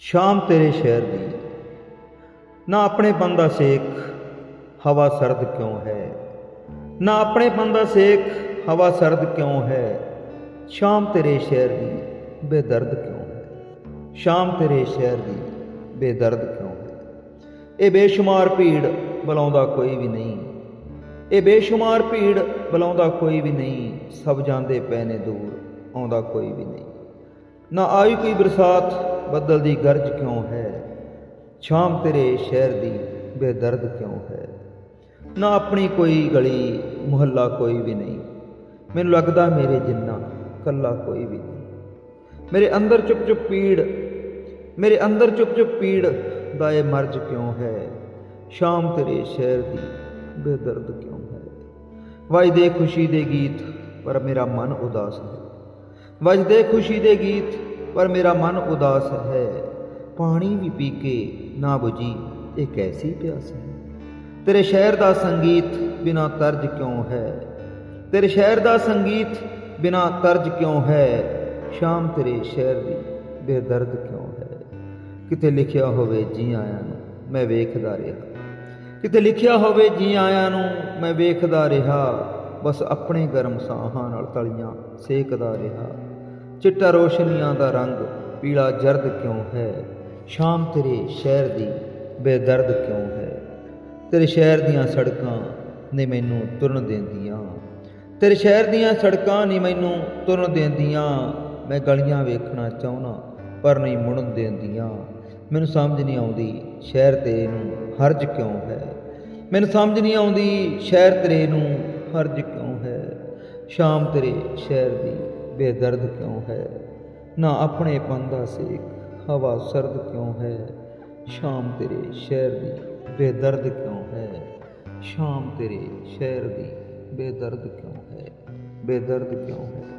ਸ਼ਾਮ ਤੇਰੇ ਸ਼ਹਿਰ ਦੀ। ਨਾ ਆਪਣੇ ਪਨ ਦਾ ਸੇਕ ਹਵਾ ਸਰਦ ਕਿਉਂ ਹੈ? ਨਾ ਆਪਣੇ ਪਨ ਦਾ ਸੇਕ ਹਵਾ ਸਰਦ ਕਿਉਂ ਹੈ? ਸ਼ਾਮ ਤੇਰੇ ਸ਼ਹਿਰ ਦੀ ਬੇਦਰਦ ਕਿਉਂ ਹੈ? ਸ਼ਾਮ ਤੇਰੇ ਸ਼ਹਿਰ ਦੀ ਬੇਦਰਦ ਕਿਉਂ ਹੈ? ਇਹ ਬੇਸ਼ੁਮਾਰ ਭੀੜ ਬੁਲਾਉਂਦਾ ਕੋਈ ਵੀ ਨਹੀਂ। ਇਹ ਬੇਸ਼ੁਮਾਰ ਭੀੜ ਬੁਲਾਉਂਦਾ ਕੋਈ ਵੀ ਨਹੀਂ। ਸਭ ਜਾਂਦੇ ਪਏ ਨੇ ਦੂਰ, ਆਉਂਦਾ ਕੋਈ ਵੀ ਨਹੀਂ। ਨਾ ਆਈ ਕੋਈ ਬਰਸਾਤ ਬੱਦਲ ਦੀ ਗਰਜ ਕਿਉਂ ਹੈ? ਸ਼ਾਮ ਤੇਰੇ ਸ਼ਹਿਰ ਦੀ ਬੇਦਰਦ ਕਿਉਂ ਹੈ? ਨਾ ਆਪਣੀ ਕੋਈ ਗਲੀ, ਮੁਹੱਲਾ ਕੋਈ ਵੀ ਨਹੀਂ। ਮੈਨੂੰ ਲੱਗਦਾ ਮੇਰੇ ਜਿੰਨਾ ਕੱਲਾ ਕੋਈ ਵੀ ਨਹੀਂ। ਮੇਰੇ ਅੰਦਰ ਚੁੱਪ ਚੁੱਪ ਪੀੜ, ਮੇਰੇ ਅੰਦਰ ਚੁੱਪ ਚੁੱਪ ਪੀੜ ਦਾ ਇਹ ਮਰਜ ਕਿਉਂ ਹੈ? ਸ਼ਾਮ ਤੇਰੇ ਸ਼ਹਿਰ ਦੀ ਬੇਦਰਦ ਕਿਉਂ ਹੈ? ਵਜਦੇ ਖੁਸ਼ੀ ਦੇ ਗੀਤ, ਪਰ ਮੇਰਾ ਮਨ ਉਦਾਸ ਹੈ। ਵਜਦੇ ਖੁਸ਼ੀ ਦੇ ਗੀਤ ਪਰ ਮੇਰਾ ਮਨ ਉਦਾਸ ਹੈ। ਪਾਣੀ ਵੀ ਪੀ ਕੇ ਨਾ ਬੁਝੀ, ਇਹ ਕੈਸੀ ਪਿਆਸ ਹੈ? ਤੇਰੇ ਸ਼ਹਿਰ ਦਾ ਸੰਗੀਤ ਬਿਨਾ ਤਰਜ ਕਿਉਂ ਹੈ? ਤੇਰੇ ਸ਼ਹਿਰ ਦਾ ਸੰਗੀਤ ਬਿਨਾ ਤਰਜ ਕਿਉਂ ਹੈ? ਸ਼ਾਮ ਤੇਰੇ ਸ਼ਹਿਰ ਦੀ ਬੇਦਰਦ ਕਿਉਂ ਹੈ? ਕਿਤੇ ਲਿਖਿਆ ਹੋਵੇ ਜੀ ਆਇਆਂ ਨੂੰ, ਮੈਂ ਵੇਖਦਾ ਰਿਹਾ। ਕਿਤੇ ਲਿਖਿਆ ਹੋਵੇ ਜੀ ਆਇਆਂ ਨੂੰ, ਮੈਂ ਵੇਖਦਾ ਰਿਹਾ। ਬਸ ਆਪਣੇ ਗਰਮ ਸਾਹਾਂ ਨਾਲ ਤਲੀਆਂ ਸੇਕਦਾ ਰਿਹਾ। ਚਿੱਟਾ ਰੋਸ਼ਨੀਆਂ ਦਾ ਰੰਗ ਪੀਲਾ ਜਰਦ ਕਿਉਂ ਹੈ? ਸ਼ਾਮ ਤੇਰੇ ਸ਼ਹਿਰ ਦੀ ਬੇਦਰਦ ਕਿਉਂ ਹੈ? ਤੇਰੇ ਸ਼ਹਿਰ ਦੀਆਂ ਸੜਕਾਂ ਨੇ ਮੈਨੂੰ ਤੁਰਨ ਦਿੰਦੀਆਂ। ਤੇਰੇ ਸ਼ਹਿਰ ਦੀਆਂ ਸੜਕਾਂ ਨਹੀਂ ਮੈਨੂੰ ਤੁਰਨ ਦਿੰਦੀਆਂ। ਮੈਂ ਗਲੀਆਂ ਵੇਖਣਾ ਚਾਹੁੰਨਾ ਪਰ ਨਹੀਂ ਮੁੜਨ ਦਿੰਦੀਆਂ। ਮੈਨੂੰ ਸਮਝ ਨਹੀਂ ਆਉਂਦੀ, ਸ਼ਹਿਰ ਤੇਰੇ ਨੂੰ ਹਰਜ ਕਿਉਂ ਹੈ? ਮੈਨੂੰ ਸਮਝ ਨਹੀਂ ਆਉਂਦੀ, ਸ਼ਹਿਰ ਤੇਰੇ ਨੂੰ ਹਰਜ ਕਿਉਂ ਹੈ? ਸ਼ਾਮ ਤੇਰੇ ਸ਼ਹਿਰ ਦੀ ਬੇਦਰਦ ਕਿਉਂ ਹੈ? ਨਾ ਆਪਣੇ ਪਨ ਦਾ ਸੇਕ, ਹਵਾ ਸਰਦ ਕਿਉਂ ਹੈ? ਸ਼ਾਮ ਤੇਰੇ ਸ਼ਹਿਰ ਦੀ ਬੇਦਰਦ ਕਿਉਂ ਹੈ? ਸ਼ਾਮ ਤੇਰੇ ਸ਼ਹਿਰ ਦੀ ਬੇਦਰਦ ਕਿਉਂ ਹੈ? ਬੇਦਰਦ ਕਿਉਂ ਹੈ?